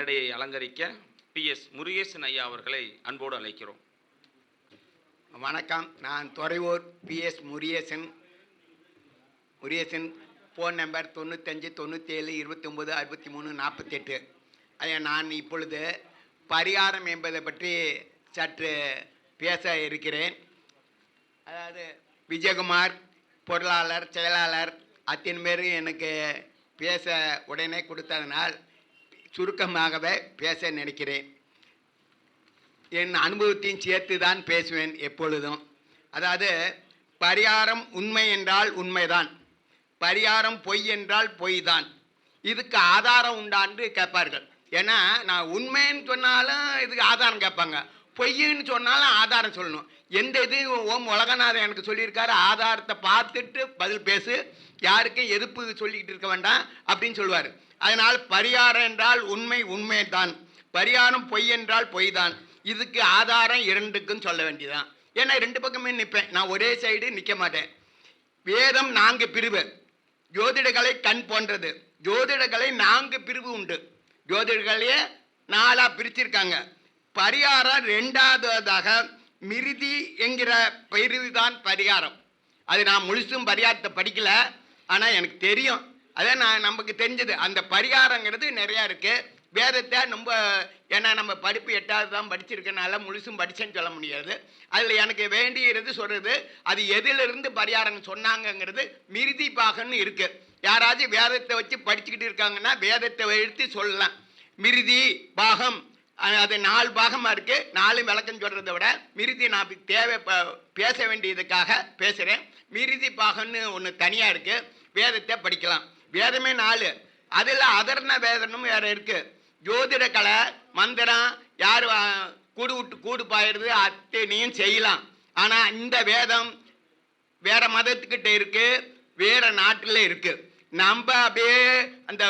மேடையை அலங்கரிக்க B S Murugesan ஐயா அவர்களை அன்போடு அழைக்கிறோம். வணக்கம். நான் Thuraiyur PS Murugesan. Murugesan phone number தொண்ணூத்தஞ்சு தொண்ணூற்றேழு இருபத்தொம்போது அறுபத்தி மூணு நாற்பத்தெட்டு. அதை நான் இப்பொழுது பரிகாரம் என்பதை பற்றி சற்று பேச இருக்கிறேன். அதாவது விஜயகுமார் பொருளாளர் செயலாளர் அத்தின் பேர் எனக்கு பேச உடனே கொடுத்ததனால் சுருக்கமாகவே பேச நினைக்கிறேன். என் அனுபவத்தையும் சேர்த்து தான் பேசுவேன் எப்பொழுதும். அதாவது பரிகாரம் உண்மை என்றால் உண்மைதான். பரிகாரம் பொய் என்றால் பொய் தான் இதுக்கு ஆதாரம் உண்டான்னு கேட்பார்கள். ஏன்னா நான் உண்மைன்னு சொன்னாலும் இதுக்கு ஆதாரம் கேட்பாங்க. பொய்ன்னு சொன்னாலும் ஆதாரம் சொல்லணும். எந்த இது ஓம் உலகநாதன் எனக்கு சொல்லியிருக்காரு ஆதாரத்தை பார்த்துட்டு பதில் பேசு. யாருக்கும் எதிர்ப்பு சொல்லிக்கிட்டு இருக்க வேண்டாம் அப்படின்னு சொல்லுவார். அதனால் பரிகாரம் என்றால் உண்மை உண்மை தான் பரிகாரம் பொய் என்றால் பொய் தான் இதுக்கு ஆதாரம் இரண்டுக்கும் சொல்ல வேண்டியதான் ஏன்னா ரெண்டு பக்கமே நிற்பேன் நான் ஒரே சைடு நிற்க மாட்டேன். வேதம் நான்கு பிரிவு. ஜோதிடக்கலை கண் போன்றது. ஜோதிடக்கலை நான்கு பிரிவு உண்டு. ஜோதிடர்களையே நாலாக பிரிச்சிருக்காங்க. பரிகாரம் ரெண்டாவதாக மிருதி என்கிற பிரிவு தான் பரிகாரம். அது நான் முழுசும் பரிகாரத்தை படிக்கல. ஆனால் எனக்கு தெரியும். அதே நான் நமக்கு தெரிஞ்சது. அந்த பரிகாரங்கிறது நிறையா இருக்குது வேதத்தை நம்ம ஏன்னா நம்ம படிப்பு எட்டாவது தான் படிச்சிருக்கனால முழுசும் படித்தேன்னு சொல்ல முடியாது. அதில் எனக்கு வேண்டியது சொல்கிறது அது எதிலிருந்து பரிகாரம் சொன்னாங்கங்கிறது மிருதி பாகன்னு இருக்குது யாராச்சும் வேதத்தை வச்சு படிச்சுக்கிட்டு இருக்காங்கன்னா வேதத்தை எழுத்து சொல்லலாம். மிருதி பாகம் அது நாலு பாகமாக இருக்குது நாலு விளக்கம் சொல்கிறத விட மிருதி நான் தேவை ப- பேச வேண்டியதுக்காக பேசுகிறேன் மிருதி பாகம்னு ஒன்று தனியாக இருக்குது வேதத்தை படிக்கலாம். வேதமே நாலு. அதில் அதர்ண வேதனும் வேறு இருக்குது ஜோதிட கலை மந்திரம் யார் கூடு விட்டு கூடு பாயிறது அத்தனையும் செய்யலாம். ஆனால் இந்த வேதம் வேற மதத்துக்கிட்ட இருக்கு வேற நாட்டில் இருக்கு. நம்ம அப்படியே அந்த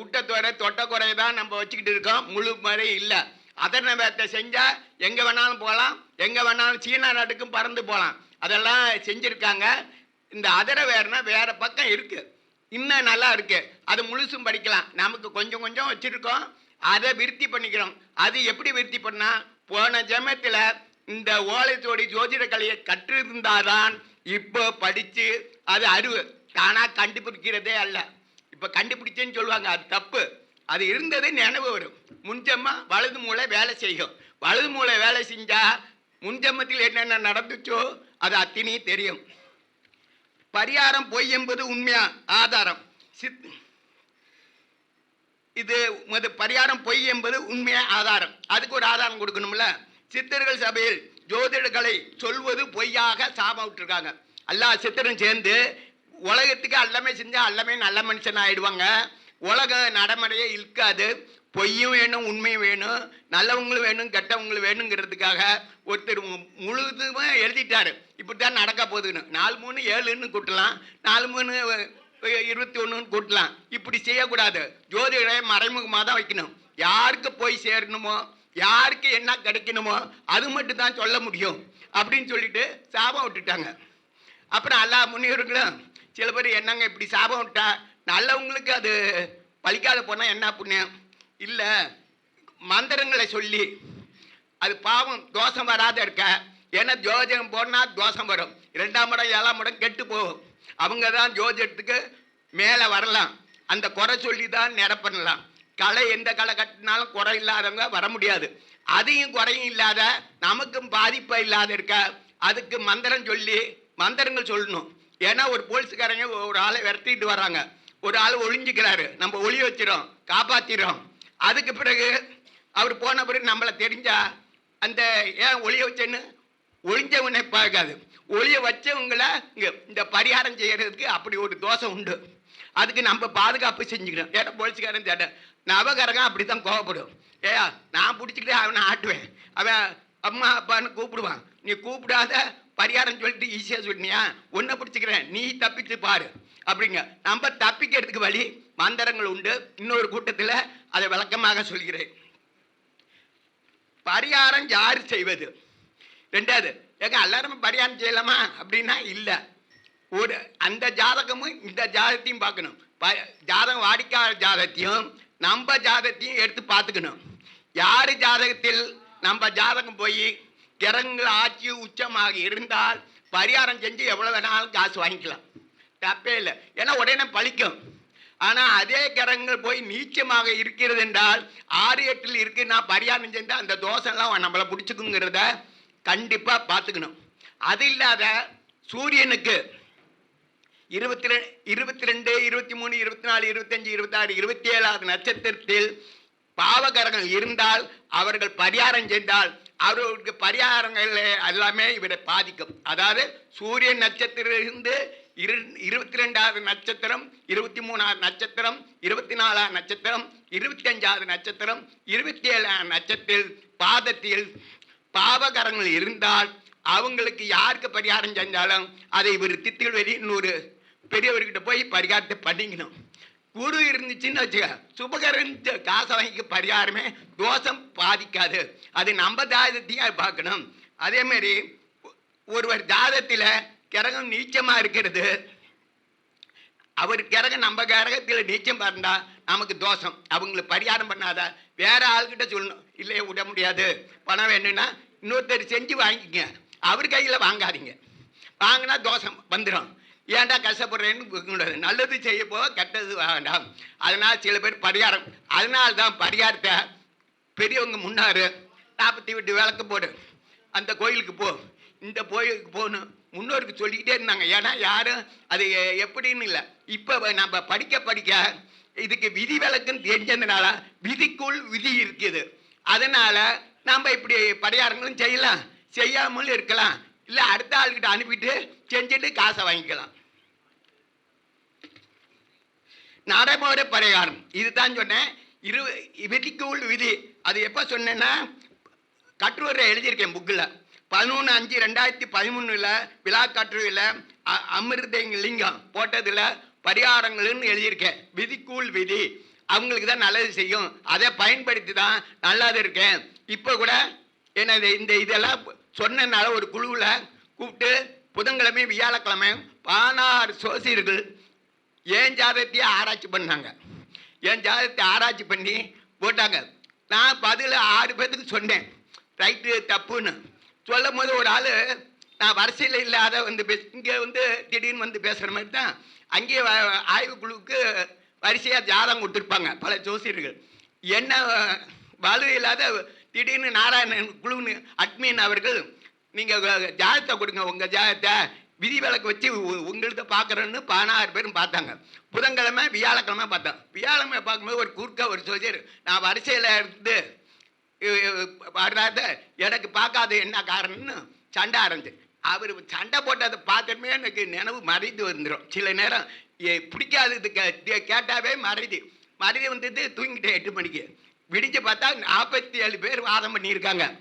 ஊட்டத்தோட தொட்டக்குறையை தான் நம்ம வச்சுக்கிட்டு இருக்கோம். முழு மாதிரி இல்லை. அதர்ண வேதத்தை செஞ்சால் எங்கே வேணாலும் போகலாம் எங்கே வேணாலும் சீனா நாட்டுக்கும் பறந்து போகலாம். அதெல்லாம் செஞ்சுருக்காங்க. இந்த அதர வேறுனா வேறு பக்கம் இருக்குது இன்னும் நல்லா இருக்கு. அது முழுசும் படிக்கலாம். நமக்கு கொஞ்சம் கொஞ்சம் வச்சிருக்கோம். அதை விருத்தி பண்ணிக்கிறோம். அது எப்படி விருத்தி பண்ணால் போன ஜமத்தில் இந்த ஓலைச்சோடி ஜோதிட கலையை கற்றிருந்தாதான் இப்போ படித்து அது அறிவு. தானாக கண்டுபிடிக்கிறதே அல்ல. இப்போ கண்டுபிடிச்சேன்னு சொல்லுவாங்க. அது தப்பு. அது இருந்தது நினைவு வரும். முன்ஜம்மா வலது மூளை வேலை செய்யும். வலது மூளை வேலை செஞ்சால் முன்ஜம்மத்தில் என்னென்ன நடந்துச்சோ அது அத்தினி தெரியும். பரிகாரம் பொய் என்பது உண்மையா? ஆதாரம். சித் இது இது பரிகாரம் பொய் என்பது உண்மையா? ஆதாரம். அதுக்கு ஒரு ஆதாரம் கொடுக்கணும்ல? சித்தர்கள் சபையில் ஜோதிடர்களை சொல்வது பொய்யாக சாபம் விட்டுருக்காங்க எல்லா சித்தரும் சேர்ந்து உலகத்துக்கு எல்லாமே செஞ்சால் எல்லாமே நல்ல மனுஷன் ஆயிடுவாங்க உலக நடைமுறையே இருக்காது பொய்யும் வேணும் உண்மையும் வேணும் நல்லவங்களும் வேணும் கெட்டவங்களும் வேணுங்கிறதுக்காக ஒருத்தர் மு- முழுதுமே எழுதிட்டாரு. இப்படி தான் நடக்க போகுதுன்னு. நாலு மூணு ஏழுன்னு கூட்டலாம். நாலு மூணு இருபத்தி ஒன்றுன்னு கூட்டலாம். இப்படி செய்யக்கூடாது. ஜோதிடரை மறைமுகமாக தான் வைக்கணும். யாருக்கு போய் சேரணுமோ யாருக்கு என்ன கிடைக்கணுமோ அது மட்டும் தான் சொல்ல முடியும். அப்படின்னு சொல்லிட்டு சாபம் விட்டுட்டாங்க. அப்புறம் எல்லா முனிவர்களும் சில பேர் என்னங்க இப்படி சாபம் விட்டா? நல்லவங்களுக்கு அது பலிக்காத போனால் என்ன புண்ணியம்? இல்லை மந்திரங்களை சொல்லி அது பாவம் தோஷம் வராத இருக்க ஏன்னா ஜோதிடம் போனால் தோஷம் வரும். ரெண்டாம் இடம் ஏழாம் இடம் கெட்டு போகும். அவங்க தான் ஜோதிடத்துக்கு மேலே வரலாம். அந்த குறை சொல்லி தான் நிரப்பண்ணலாம் கலை எந்த கலை கட்டினாலும் குறை இல்லாதவங்க வர முடியாது. அதையும் குறையும் இல்லாத நமக்கும் பாதிப்பு இல்லாத இருக்க அதுக்கு மந்திரம் சொல்லி மந்திரங்கள் சொல்லணும். ஏன்னா ஒரு போலீஸ்காரங்க ஒரு ஆளை விரட்டிட்டு வராங்க ஒரு ஆள் ஒழிஞ்சிக்கிறாரு நம்ம ஒளி வச்சிடும் காப்பாத்திரோம் அதுக்கு பிறகு அவர் போன பிறகு நம்மளை தெரிஞ்சா அந்த ஏன் ஒளிய வச்சேன்னு? ஒளிஞ்சவனை பார்க்காது. ஒளிய வச்சவங்கள இந்த பரிகாரம் செய்யறதுக்கு அப்படி ஒரு தோஷம் உண்டு. அதுக்கு நம்ம பாதுகாப்பு செஞ்சுக்கிறோம் ஏன்னா போலீஸ்காரன் தேட. நவகரகம் அப்படி தான் கோவப்படும். ஏயா நான் பிடிச்சிக்கிட்டு அவனை ஆட்டுவேன். அவன் அம்மா அப்பான்னு கூப்பிடுவான். நீ கூப்பிடாத பரிகாரம் சொல்லிட்டு ஈஸியாக சொன்னியா உன்னை பிடிச்சிக்கிறேன். நீ தப்பிச்சு பாரு. அப்படிங்க. நம்ம தப்பிக்கிறதுக்கு வழி மந்திரங்கள் உண்டு. இன்னொரு கூட்டத்தில் அதை விளக்கமாக சொல்கிறேன். பரிகாரம் யார் செய்வது? ரெண்டாவது ஏங்க எல்லாரும் பரிகாரம் செய்யலாமா? அப்படின்னா இல்லை. ஒரு அந்த ஜாதகமும் இந்த ஜாதகத்தையும் பார்க்கணும். ப- ஜாதகம் வாடிக்கையாளர் ஜாதகத்தையும் நம்ம ஜாதகத்தையும் எடுத்து பார்த்துக்கணும். யார் ஜாதகத்தில் நம்ம ஜாதகம் போய் கிரகங்கள் ஆட்சி உச்சமாக இருந்தால் பரிகாரம் செஞ்சு எவ்வளோ வேணாலும் காசு வாங்கிக்கலாம். தப்பே இல்லை. ஏன்னா உடனே பழிக்கும். ஆனால் அதே கிரகங்கள் போய் நீச்சமாக இருக்கிறது என்றால் ஆறு எட்டில் இருக்குன்னா பரிகாரம் செஞ்சால் அந்த தோஷம்லாம் நம்மளை பிடிச்சிக்குங்கிறத கண்டிப்பாக பார்த்துக்கணும். அது இல்லாத சூரியனுக்கு இருபத்தி ரெண்டு இருபத்தி ரெண்டு இருபத்தி மூணு இருபத்தி நாலு இருபத்தஞ்சு இருபத்தாறு இருபத்தி ஏழாவது நட்சத்திரத்தில் பாவகரங்கள் இருந்தால் அவர்கள் பரிகாரம் செய்தால் அவர்களுக்கு பரிகாரங்கள் எல்லாமே இவரை பாதிக்கும். அதாவது சூரியன் நட்சத்திரத்திலிருந்து இரு இருபத்தி ரெண்டாவது நட்சத்திரம் இருபத்தி மூணாவது நட்சத்திரம் இருபத்தி நாலாவது நட்சத்திரம் இருபத்தி அஞ்சாவது நட்சத்திரம் இருபத்தி ஏழாவது நட்சத்திரத்தில் பாதத்தில் பாவகரங்கள் இருந்தால் அவங்களுக்கு யாருக்கு பரிகாரம் செஞ்சாலும் அதை இவர் தித்தில் வெளி இன்னொரு பெரியவர்கிட்ட போய் பரிகாரத்தை பண்ணிக்கணும். குரு இருந்துச்சுன்னு வச்சுக்க சுபகரன் காசை வாங்கிக்க பரிகாரமே தோஷம் பாதிக்காது. அது நம்ம ஜாதகத்தையும் பார்க்கணும். அதே மாதிரி ஒ- ஒருவர் ஜாதத்தில் கிரகம் நீச்சமாக இருக்கிறது. அவர் கிரகம் நம்ம கிரகத்தில் நீச்சம் பாருந்தா நமக்கு தோஷம். அவங்களுக்கு பரிகாரம் பண்ணாதா வேற ஆள்கிட்ட சொல்லணும். இல்லையே விட முடியாது. பணம் வேணும்னா இன்னொருத்தர் செஞ்சு வாங்கிக்கங்க. அவர் கையில் வாங்காதீங்க. வாங்கினா தோஷம் வந்துடும் ஏன்டா கஷ்டப்படுறேன்னு கூடாது நல்லது செய்ய போக கெட்டது வேண்டாம். அதனால் சில பேர் பரிகாரம். அதனால தான் பரிகாரத்தை பெரியவங்க முன்னாரு நாற்பத்தி விட்டு விளக்கு போடு. அந்த கோயிலுக்கு போ. இந்த கோயிலுக்கு போகணும். முன்னோருக்கு சொல்லிக்கிட்டே இருந்தாங்க. ஏன்னா யாரும் அது எப்படின்னு இல்லை. இப்போ நம்ம படிக்க படிக்க இதுக்கு விதி விலக்குன்னு தெரிஞ்சதுனால விதிக்குள் விதி இருக்குது. அதனால் நம்ம இப்படி பரிகாரங்களும் செய்யலாம். செய்யாமலும் இருக்கலாம். இல்லை அடுத்த ஆள்கிட்ட அனுப்பிட்டு செஞ்சுட்டு காசை வாங்கிக்கலாம். நடைமுறை பரிகாரம். இதுதான் சொன்னேன். இரு விதிக்குள் விதி. அது எப்போ சொன்னேன்னா கட்டுரை எழுதியிருக்கேன் புக்கில் பதினொன்று அஞ்சு ரெண்டாயிரத்தி பதிமூணில் விழா அமிர்தங்க அ- லிங்கம் போட்டதில் பரிகாரங்கள்னு எழுதியிருக்கேன். விதிக்கூல் விதி. அவங்களுக்கு தான் நல்லது செய்யும். அதை பயன்படுத்தி தான் நல்லது இருக்கேன் இப்போ கூட என்ன இந்த இதெல்லாம் சொன்னனால ஒரு குழுவில் கூப்பிட்டு புதன்கிழமை வியாழக்கிழமை பானார் சோசியர்கள் என் ஜாதகத்தையே ஆராய்ச்சி பண்ணாங்க. என் ஜாதகத்தை ஆராய்ச்சி பண்ணி போட்டாங்க. நான் பதில் ஆறு பேர்த்துக்கு சொன்னேன். ரைட்டு தப்புன்னு. சொல்லும் போது ஒரு ஆள் நான் வரிசையில் இல்லாத வந்து பேச இங்கே வந்து திடீர்னு வந்து பேசுகிற மாதிரி தான் அங்கேயே வ- ஆய்வுக்குழுவுக்கு வரிசையாக ஜாதகம் கொடுத்துருப்பாங்க பல ஜோசியர்கள். என்ன வலு இல்லாத திடீர்னு நாராயணன் குழுன்னு அட்மின் அவர்கள் நீங்கள் ஜாதகத்தை கொடுங்க உங்கள் ஜாதகத்தை விதி விளக்கு வச்சு உ- பார்க்குறேன்னு பதினாறு பேரும் பார்த்தாங்க. புதன்கிழமை வியாழக்கிழமை பார்த்தோம். வியாழக்கிழமை பார்க்கும்போது ஒரு குறுக்க ஒரு சோசியர் நான் வரிசையில் இருந்து வராத எனக்கு பார்க்காத என்ன காரணம்னு சண்டை ஆரம்பிச்சு. அவர் சண்டை போட்டதை பார்த்துமே எனக்கு நினைவு மறைந்து வந்துடும் சில நேரம் பிடிக்காதது கே- கேட்டாவே மறைது மறைதி வந்தது தூங்கிட்டேன் எட்டு மணிக்கு. விடிஞ்சு பார்த்தா நாற்பத்தி ஏழு பேர் வாதம் பண்ணியிருக்காங்க.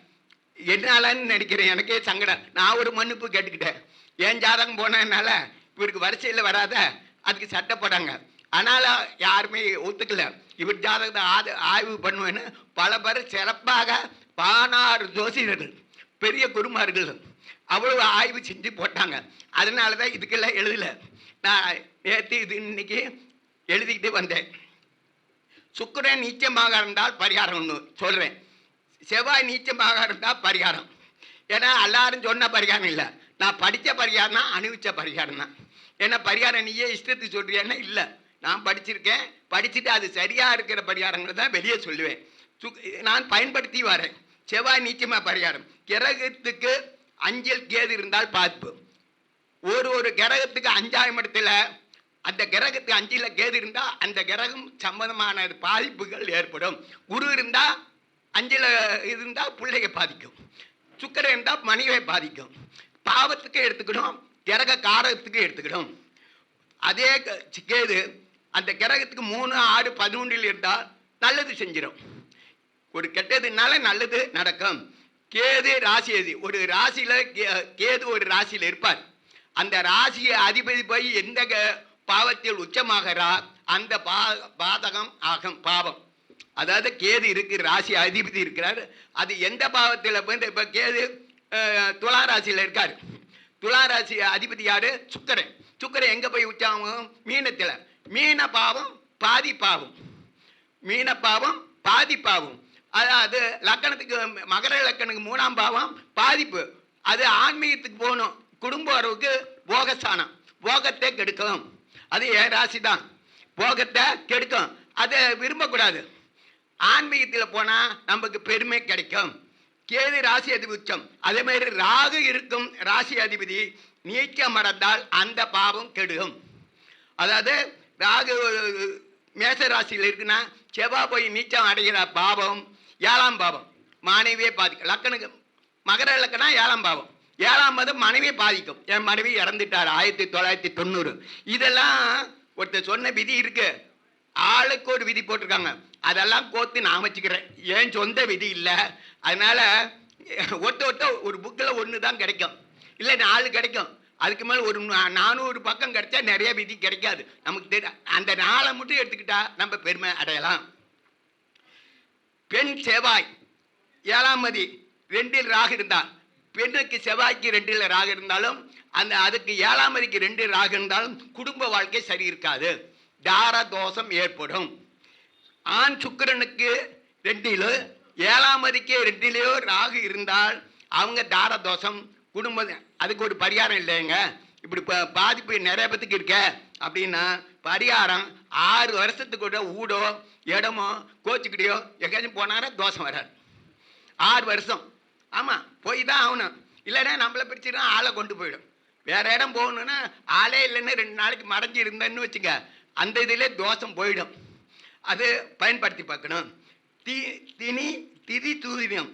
என்னாலன்னு நினைக்கிறேன். எனக்கே சங்கடம். நான் ஒரு மன்னிப்பு கேட்டுக்கிட்டேன். என் ஜாதகம் போனதுனால இவருக்கு வரிசையில் வராத அதுக்கு சட்டை போடாங்க அதனால் யாருமே ஒத்துக்கல. இவர் ஜாதகத்தை ஆது ஆய்வு பண்ணுவேன்னு பல பேர் சிறப்பாக பதினாறு ஜோசியர்கள் பெரிய குருமார்கள் அவ்வளவு ஆய்வு செஞ்சு போட்டாங்க. அதனால தான் இதுக்கெல்லாம் எழுதலை. நான் நேற்று இது இன்னைக்கு எழுதிக்கிட்டு வந்தேன். சுக்கரன் நீச்சமாக இருந்தால் பரிகாரம் ஒன்று சொல்கிறேன் செவ்வாய் நீச்சமாக இருந்தால் பரிகாரம். ஏன்னா எல்லாரும் சொன்ன பரிகாரம் இல்லை. நான் படித்த பரிகாரம்னா அணிவித்த பரிகாரம் தான் ஏன்னா பரிகாரம் நீயே இஷ்டத்துக்கு சொல்கிறியன்னா இல்லை. நான் படிச்சிருக்கேன். படிச்சுட்டு அது சரியாக இருக்கிற பரிகாரங்களை தான் வெளியே சொல்லுவேன். சுக் நான் பயன்படுத்தி வரேன். செவ்வாய் நீச்சமாக பரிகாரம். கிரகத்துக்கு அஞ்சல் கேது இருந்தால் பார்ப்பு ஒரு ஒரு கிரகத்துக்கு அஞ்சாயிரம் இடத்துல அந்த கிரகத்துக்கு அஞ்சில் கேது இருந்தால் அந்த கிரகம் சம்பந்தமான பாதிப்புகள் ஏற்படும். குரு இருந்தால் அஞ்சில் இருந்தால் பிள்ளைய பாதிக்கும். சுக்கரை இருந்தால் மனைவியை பாதிக்கும். பாவத்துக்கு எடுத்துக்கணும் கிரக காரகத்துக்கு எடுத்துக்கணும். அதே கேது அந்த கிரகத்துக்கு மூணு ஆறு பதினொன்றில் இருந்தால் நல்லது செஞ்சிடும் ஒரு கெட்டதுனால நல்லது நடக்கும். கேது ராசி எது? ஒரு ராசியில் கே- கேது ஒரு ராசியில் இருப்பார். அந்த ராசியை அதிபதி போய் எந்த பாவத்தில் உச்சமாகிறா அந்த பா பாதகம் ஆகும் பாவம். அதாவது கேது இருக்கு ராசி அதிபதி இருக்கிறார். அது எந்த பாவத்தில் போய் இப்போ கேது அஹ், துலா ராசியில் இருக்கார். துலா ராசி அதிபதி யார்? சுக்கரன். சுக்கரன் எங்கே போய் உச்சாகும்? மீனத்தில். மீன பாவம் பாதி பாவம் மீன பாவம் பாதி பாவம் அதாவது லக்கணத்துக்கு மகர லக்கணத்துக்கு மூணாம் பாவம் பாதிப்பு. அது ஆன்மீகத்துக்கு போகணும். குடும்ப உறவுக்கு போகஸ்தானம். போகத்தை கெடுக்கும். அது என் ராசி தான் போகத்தை கெடுக்கும். அதை விரும்பக்கூடாது. ஆன்மீகத்தில் போனால் நமக்கு பெருமை கிடைக்கும். கேது ராசி அதிபதி உச்சம் அதே மாதிரி ராகு இருக்கும் ராசி அதிபதி நீக்கம் அடைந்தால் அந்த பாவம் கெடும் அதாவது ராகு மேச ராசியில் இருக்குன்னா செவ்வாய் போய் நீச்சம் அடைகிற பாவம் ஏழாம் பாவம். மனைவியே பாதிக்கும். லக்கணுக்கு மகர லக்கணம் ஏழாம் பாவம். ஏழாம் பாதம் மனைவியை பாதிக்கும். என் மனைவி இறந்துட்டார். ஆயிரத்தி தொள்ளாயிரத்தி தொண்ணூறு. இதெல்லாம் ஒருத்தர் சொன்ன விதி இருக்கு. ஆளுக்கு ஒரு விதி போட்டிருக்காங்க. அதெல்லாம் கோத்து நான் வச்சுக்கிறேன். ஏன் சொந்த விதி இல்லை. அதனால ஒட்ட ஒட்ட ஒரு புக்கில் ஒன்று தான் கிடைக்கும். இல்லை நாலு கிடைக்கும். அதுக்கு மேலே ஒரு நா- நானூறு பக்கம் கிடைச்சா நிறைய விதி கிடைக்காது. நமக்கு தெரியும் அந்த நாளை மட்டும் எடுத்துக்கிட்டா நம்ம பெருமை அடையலாம். பெண் செவ்வாய் ஏழாம் மதி ரெண்டில் ராகு இருந்தால். பெண்ணுக்கு செவ்வாய்க்கு ரெண்டில் ராகு இருந்தாலும் அந்த அதுக்கு ஏழாம் மதிக்கு ரெண்டு ராகு இருந்தாலும் குடும்ப வாழ்க்கை சரி இருக்காது. தார தோஷம் ஏற்படும். ஆண் சுக்கிரனுக்கு ரெண்டிலோ ஏழாம் மதிக்கு ரெண்டிலேயோ ராகு இருந்தால் அவங்க தார தோஷம் குடும்ப அதுக்கு ஒரு பரிகாரம் இல்லைங்க. இப்படி இப்போ பாதிப்பு நிறைய பேத்துக்கு இருக்க. அப்படின்னா பரிகாரம் ஆறு வருஷத்துக்கு கூட ஊடோ இடமோ கோச்சுக்கிட்டியோ எங்கேயாச்சும் போனாரா தோஷம் வராது. ஆறு வருஷம். ஆமாம் போய் தான் ஆகணும். இல்லைன்னா நம்மளை பிரிச்சுன்னா ஆளை கொண்டு போயிடும். வேற இடம் போகணுன்னா ஆளே இல்லைன்னு ரெண்டு நாளைக்கு மறைஞ்சி இருந்தேன்னு வச்சுங்க அந்த இதிலே தோஷம் போயிடும். அது பயன்படுத்தி பார்க்கணும். தி தினி திதி தூதியம்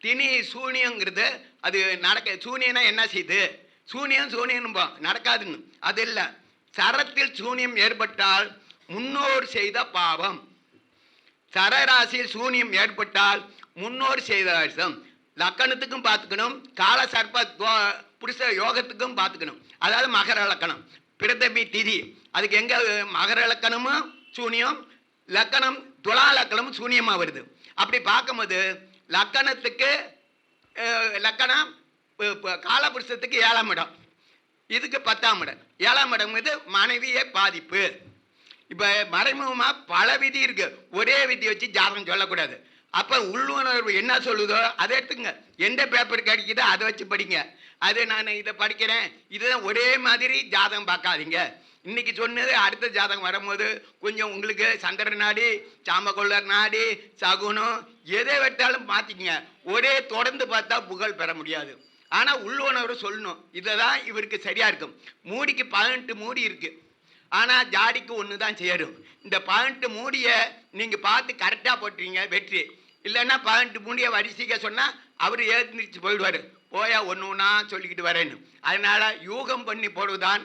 தினி சூனியங்கிறது அது நடக்க சூனியனா என்ன செய்யுது சூனியம் சூனியன்பா நடக்காதுன்னு. அது இல்லை. சரத்தில் சூனியம் ஏற்பட்டால் முன்னோர் செய்த பாவம். சரராசியில் சூனியம் ஏற்பட்டால் முன்னோர் செய்த அர்த்தம் லக்கணத்துக்கும் பார்த்துக்கணும். கால சர்ப்ப புருஷ யோகத்துக்கும் பார்த்துக்கணும். அதாவது மகர லக்கணம். பிரதமி திதி. அதுக்கு எங்க மகர லக்கணமும் சூனியம் லக்கணம் துலா லக்கணமும் சூனியமாக வருது. அப்படி பார்க்கும்போது லக்கணத்துக்கு லக்கணம் காலபுருஷத்துக்கு ஏழாம் இடம். இதுக்கு பத்தாம் இடம். ஏழாம் இடம் இது மனைவியே பாதிப்பு. இப்போ மறைமுகமாக பல விதி இருக்குது ஒரே விதி வச்சு ஜாதகம் சொல்லக்கூடாது. அப்போ உள்ளுணர்வு என்ன சொல்லுதோ அதை எடுத்துங்க. எந்த பேப்பர் கிடைக்குதோ அதை வச்சு படிங்க. அது நான் இதை படிக்கிறேன். இதுதான் ஒரே மாதிரி ஜாதகம் பார்க்காதீங்க. இன்னைக்கு சொன்னது அடுத்த ஜாதகம் வரும்போது கொஞ்சம் உங்களுக்கு சந்திர நாடி சாமக்கொள்ளர் நாடி சகுனம் எதை வெட்டாலும் மாற்றிக்கங்க ஒரே தொடர்ந்து பார்த்தா புகழ் பெற முடியாது. ஆனால் உள்ளுணர்வு சொல்லணும். இதை தான் இவருக்கு சரியாக இருக்கும். மூடிக்கு பதினெட்டு மூடி இருக்குது ஆனால் ஜாடிக்கு ஒன்று தான் சேரும். இந்த பதினெட்டு மூடியை நீங்கள் பார்த்து கரெக்டாக போட்டுறீங்க வெற்றி. இல்லைன்னா பதினெட்டு மூடியை வரிசைக்க சொன்னால் அவர் ஏந்திரிச்சு போயிடுவார். போயா ஒன்று ஒன்றா சொல்லிக்கிட்டு வரேன்னு. அதனால் யூகம் பண்ணி போடுவதுதான்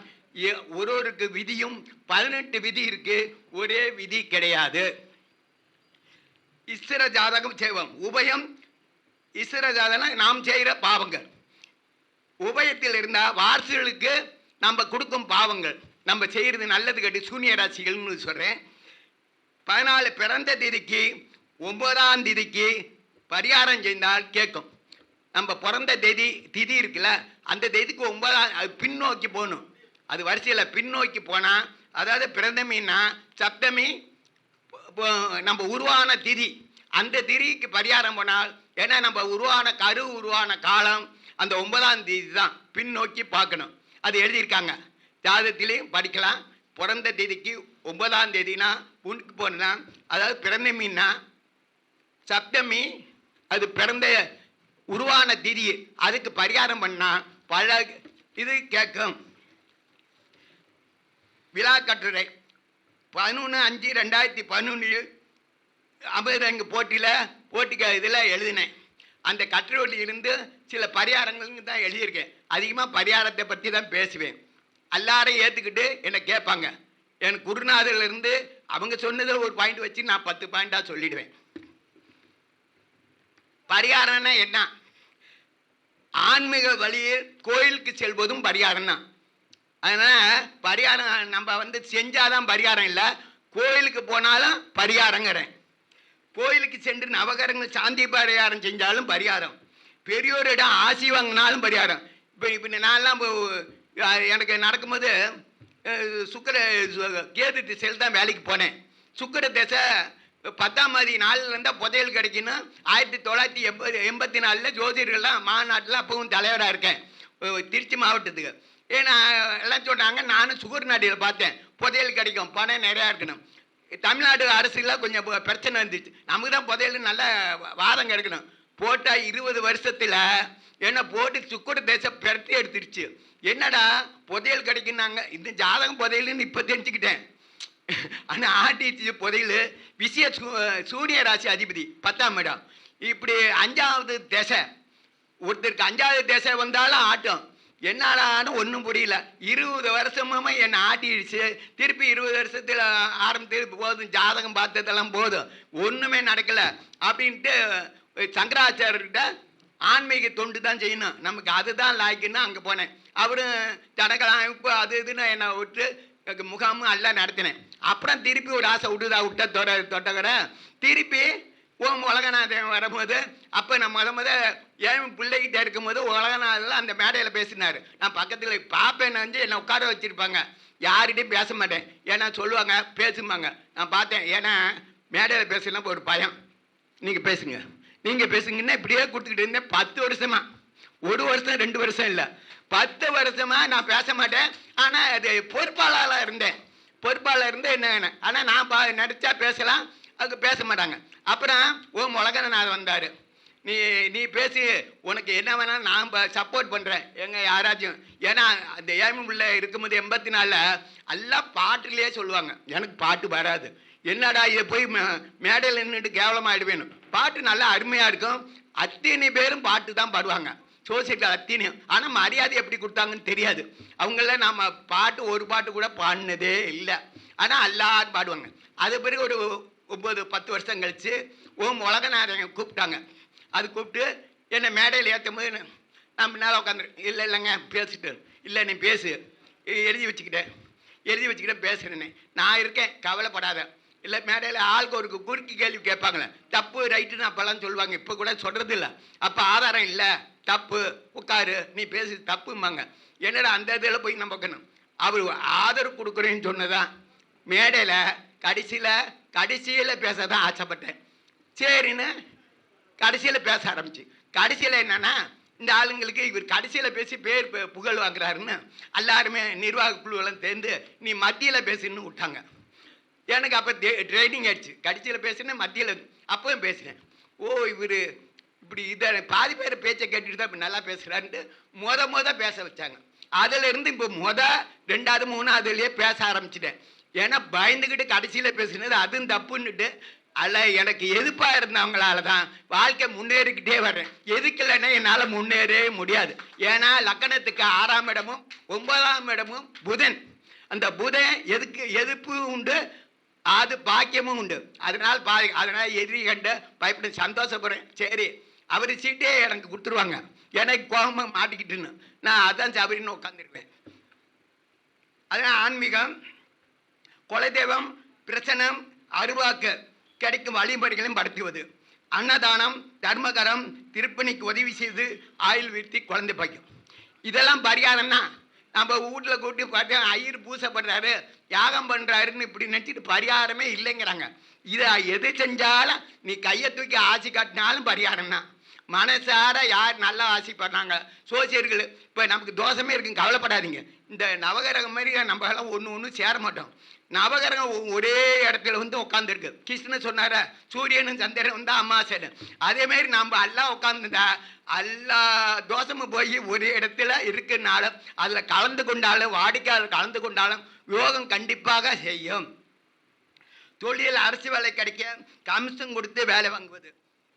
ஒரு ஒருக்கு விதியும் பதினெட்டு விதி இருக்கு ஒரே விதி கிடையாது. இஸ்ர ஜாதகம் செய்வோம். உபயம் இஸ்ர ஜாதகம் நாம் செய்கிற பாவங்கள். உபயத்தில் இருந்தால் வாரிசுகளுக்கு நம்ம கொடுக்கும் பாவங்கள். நம்ம செய்கிறது நல்லது கட்டி சூனிய ராசிகள்னு சொல்கிறேன் பதினாலு பிறந்த திதிக்கு ஒன்பதாம் திதிக்கு பரிகாரம் செய்தால் கேட்கும். நம்ம பிறந்த தேதி திதி இருக்குல்ல அந்த தேதிக்கு ஒன்பதாம் அது பின்னோக்கி போகணும். அது வரிசையில் பின்னோக்கி போனால் அதாவது பிறந்தமின்னா சப்தமி நம்ம உருவான திதி அந்த திதிக்கு பரிகாரம் போனால் ஏன்னா நம்ம உருவான கரு உருவான காலம் அந்த ஒன்பதாம் தேதி தான். பின்னோக்கி பார்க்கணும். அது எழுதியிருக்காங்க. ஜாதகத்திலையும் படிக்கலாம். பிறந்த தேதிக்கு ஒன்பதாம் தேதினா உனக்கு போனா அதாவது பிறந்த மீன்னா சப்தமி அது பிறந்த உருவான திதி அதுக்கு பரிகாரம் பண்ணால் பல இது கேட்கும். விழா கட்டுரை. பதினொன்று அஞ்சு ரெண்டாயிரத்தி பதினொன்று அமிர்தங்க போட்டியில் போட்டிக்கு இதில் எழுதினேன். அந்த கட்டுரையில் இருந்து சில பரிகாரங்கள் தான் எழுதியிருக்கேன். அதிகமாக பரிகாரத்தை பற்றி தான் பேசுவேன். எல்லாரையும் ஏற்றுக்கிட்டு என்னை கேட்பாங்க. என் குருநாதர்லேருந்து அவங்க சொன்னதை ஒரு பாயிண்ட் வச்சு நான் பத்து பாயிண்டாக சொல்லிடுவேன். பரிகாரம்னா என்ன? ஆன்மீக வழியில் கோயிலுக்கு செல்வதும் பரிகாரம் தான் அதனால் பரிகாரம் நம்ம வந்து செஞ்சாதான் பரிகாரம் இல்லை. கோயிலுக்கு போனாலும் பரிகாரங்கிறேன். கோயிலுக்கு சென்று நவகரங்கள் சாந்தி பரிகாரம் செஞ்சாலும் பரிகாரம். பெரியோரிடம் ஆசி வாங்கினாலும் பரிகாரம். இப்போ இப்போ நான்லாம் எனக்கு நடக்கும்போது சுக்கர சுக்கிர கேது திசையில் தான் வேலைக்கு போனேன். சுக்கிர திசை பத்தாம் தேதி நாளில் இருந்தால் புதையல் கிடைக்குன்னு ஆயிரத்தி தொள்ளாயிரத்தி எண்பது எண்பத்தி நாலில் ஜோதிடர்கள்லாம் மாநாட்டில் அப்பவும் தலைவராக இருக்கேன். திருச்சி மாவட்டத்துக்கு. ஏன்னா எல்லாம் சொன்னாங்க நானும் சுகர் நாடியில் பார்த்தேன். புதையல் கிடைக்கும். பணம் நிறையா இருக்கணும். தமிழ்நாடு அரசுல கொஞ்சம் பிரச்சனை வந்துச்சு. நமக்கு தான் புதையல் நல்ல வாதம் கிடைக்கணும். போட்டால் இருபது வருஷத்தில் என்ன போட்டு சுக்குடு தேசம் பிரட்டி எடுத்துருச்சு. என்னடா புதையல் கிடைக்குன்னாங்க. இந்த ஜாதகம் புதையல்னு இப்போ தெரிஞ்சுக்கிட்டேன். ஆனால் ஆட்டிச்சு புதையல் விஷய சூ சூரிய ராசி அதிபதி பத்தாம் இடம். இப்படி அஞ்சாவது திசை. ஒருத்தருக்கு அஞ்சாவது திசை வந்தாலும் ஆட்டம். என்னாலான்னு ஒன்றும் புரியல. இருபது வருஷமும் என்னை ஆட்டிடுச்சு. திருப்பி இருபது வருஷத்தில் ஆரம்பித்து போதும் ஜாதகம் பார்த்ததெல்லாம் போதும் ஒன்றுமே நடக்கலை. அப்படின்ட்டு சங்கராச்சாரியர்கிட்ட ஆன்மீக தொண்டு தான் செய்யணும். நமக்கு அதுதான் லாய்க்குன்னு அங்கே போனேன். அவரும் தனக்கெல்லாம் இப்போ அது இதுன்னு என்னை விட்டு முகாமும் எல்லாம் நடத்தினேன். அப்புறம் திருப்பி ஒரு ஆசை விட்டுதா விட்ட தொட தொட்டகர. திருப்பி ஓம் உலகநாதன் வரும்போது அப்போ நான் முத முத ஏன் பிள்ளைகிட்ட இருக்கும்போது உலகநாதில் அந்த மேடையில் பேசினார். நான் பக்கத்தில் பாப்பேன் வந்து என்னை உட்கார வச்சுருப்பாங்க. யார்கிட்டையும் பேச மாட்டேன். ஏன்னா சொல்லுவாங்க பேசுமாங்க நான் பார்த்தேன் ஏன்னா மேடையில் பேசலாம் ஒரு பயம். நீங்கள் பேசுங்க. நீங்கள் பேசுங்கன்னா இப்படியே கொடுத்துக்கிட்டு இருந்தேன் பத்து வருஷமா. ஒரு வருஷம் ரெண்டு வருஷம் இல்லை. பத்து வருஷமா நான் பேச மாட்டேன். ஆனால் அது பொறுப்பாளராக இருந்தேன். பொறுப்பாளர் இருந்து என்ன ஆனால் நான் பா நினச்சா பேசலாம். அதுக்கு பேச மாட்டாங்க. அப்புறம் ஓ முழகனார் வந்தார். நீ நீ பேசி. உனக்கு என்ன வேணாலும் நான் சப்போர்ட் பண்ணுறேன் எங்கள் யாராச்சும். ஏன்னா அந்த ஏழ்மை பிள்ளை இருக்கும்போது எண்பத்தி நாலில் எல்லாம் பாட்டுலேயே சொல்லுவாங்க. எனக்கு பாட்டு வராது. என்னடா இதை? போய் மே- மேடையில் நின்றுட்டு கேவலமாயிடுவேணும் பாட்டு நல்லா அருமையாக இருக்கும். அத்தனை பேரும் பாட்டு தான் பாடுவாங்க. சோசியல் அத்தனையும் ஆனால் மரியாதை எப்படி கொடுத்தாங்கன்னு தெரியாது. அவங்கள நம்ம பாட்டு ஒரு பாட்டு கூட பாடினதே இல்லை. ஆனால் எல்லாரும் பாடுவாங்க. அது பிறகு ஒரு ஒம்பது பத்து வருஷம் கழிச்சு ஓம் உலகநாதன் கூப்பிட்டாங்க. அது கூப்பிட்டு என்னை மேடையில் ஏற்றும் போது நான் முன்னால் உட்காந்துரு இல்லை இல்லைங்க பேசிட்டு இல்லை நீ பேசு. எழுதி வச்சுக்கிட்டேன். எழுதி வச்சுக்கிட்டேன் பேசுகிறேன்னு நான் இருக்கேன் கவலைப்படாத. இல்லை மேடையில் ஆளுக்கு ஒரு குறுக்கி கேள்வி கேட்பாங்களே. தப்பு ரைட்டுன்னு அப்போல்லாம் சொல்லுவாங்க. இப்போ கூட சொல்கிறது இல்லை. அப்போ ஆதாரம் இல்லை. தப்பு உட்காரு. நீ பேசு தப்பும்பாங்க. என்னடா அந்த இதில் போய் நம்ம வைக்கணும் அவர் ஆதரவு கொடுக்குறேன்னு சொன்னதான் மேடையில் கடைசியில் கடைசியில் பேச தான் ஆசைப்பட்டேன். சரின்னு கடைசியில் பேச ஆரம்பிச்சு. கடைசியில் என்னென்னா இந்த ஆளுங்களுக்கு இவர் கடைசியில் பேசி பேர் புகழ் வாங்குறாருன்னு எல்லாருமே நிர்வாக குழுவெல்லாம் சேர்ந்து நீ மத்தியில் பேசுன்னு விட்டாங்க. எனக்கு அப்போ ட்ரைனிங் ஆயிடுச்சு. கடைசியில் பேசினேன் மத்தியில் அப்பவும் பேசினேன். ஓ இவர் இப்படி இதை பாதி பேர் பேச்சை கேட்டுட்டு தான் இப்போ நல்லா பேசுகிறான்ட்டு மொத மொத பேச வச்சாங்க. அதிலிருந்து இப்போ மொத ரெண்டாவது மூணாவதுலேயே பேச ஆரம்பிச்சிட்டேன். ஏன்னா பயந்துக்கிட்டு கடைசியில் பேசினது அதுவும் தப்புன்னுட்டு அல்ல எனக்கு எதிர்ப்பாக இருந்தவங்களால தான் வாழ்க்கை முன்னேறிக்கிட்டே வர்றேன். எதுக்கில்லைன்னா என்னால் முன்னேறவே முடியாது. ஏன்னா லக்கணத்துக்கு ஆறாம் இடமும் ஒன்பதாம் இடமும் புதன். அந்த புதன் எதுக்கு எதிர்ப்பு உண்டு அது பாக்கியமும் உண்டு. அதனால் பா அதனால் எதிரி கண்டு பயப்பட சந்தோஷப்படுறேன். சரி அவர் சீட்டே எனக்கு கொடுத்துருவாங்க. எனக்கு கோபமாக மாட்டிக்கிட்டுன்னு. நான் அதான் சபரின்னு உட்காந்துருப்பேன் அதான் ஆன்மீகம். குலதெய்வம் பிரசனம் அருவாக்கு கிடைக்கும் வழிமுறைகளையும் படுத்துவது அன்னதானம் தர்மகரம் திருப்பணிக்கு உதவி செய்து ஆயுள் வீழ்த்தி குழந்தை பாய்க்கும் இதெல்லாம் பரிகாரம்னா நம்ம வீட்டில் கூட்டி பார்த்தா ஐயர் பூசை பண்ணுறாரு யாகம் பண்ணுறாருன்னு இப்படி நினச்சிட்டு பரிகாரமே இல்லைங்கிறாங்க. இதை எது செஞ்சாலும் நீ கையை தூக்கி ஆசி காட்டினாலும் பரிகாரம் தான் மனசார யார் நல்லா ஆசி பண்ணாங்க? சோசியர்கள் இப்போ நமக்கு தோஷமே இருக்குங்க கவலைப்படாதீங்க. இந்த நவகரகம் மாதிரி நம்மளாம் ஒன்று ஒன்று சேர மாட்டோம். நவகிரகம் ஒரே இடத்துல வந்து உட்காந்துருக்கு கிருஷ்ணன் சொன்னார சூரியனும் சந்திரன் தான் அமாவாசைன்னு அதே மாதிரி நம்ம எல்லாம் உட்காந்துட்டா எல்லா தோஷமும் போய் ஒரே இடத்துல இருக்குனால அதில் கலந்து கொண்டாலும் வாடிக்கையாளர் கலந்து கொண்டாலும் யோகம் கண்டிப்பாக செய்யும். தொழில் அரசு வேலை கிடைக்க கமிஷன் கொடுத்து வேலை வாங்குவது.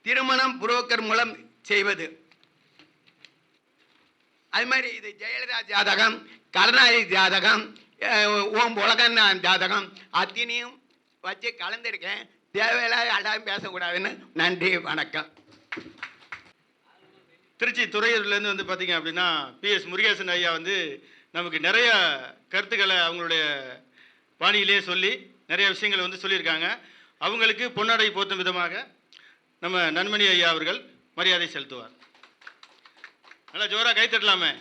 திருமணம் புரோக்கர் மூலம் செய்வது. அது மாதிரி இது ஜெயலலிதா ஜாதகம் கருணாநிதி ஜாதகம் ஓம் உலகன் ஜாதகம். அத்தனையும் வச்சு கலந்துருக்கேன். தேவையில்லாத அடாமல் பேசக்கூடாதுன்னு நன்றி வணக்கம். திருச்சி துறையூர்லேருந்து வந்து பார்த்தீங்க அப்படின்னா பிஎஸ் முருகேசன் ஐயா வந்து நமக்கு நிறைய கருத்துக்களை அவங்களுடைய பாணியிலே சொல்லி நிறைய விஷயங்களை வந்து சொல்லியிருக்காங்க. அவங்களுக்கு பொன்னாடை போத்தும் விதமாக நம்ம நன்மணி ஐயா அவர்கள் மரியாதை செலுத்துவார். நல்லா ஜோராக கை தட்டலாமே.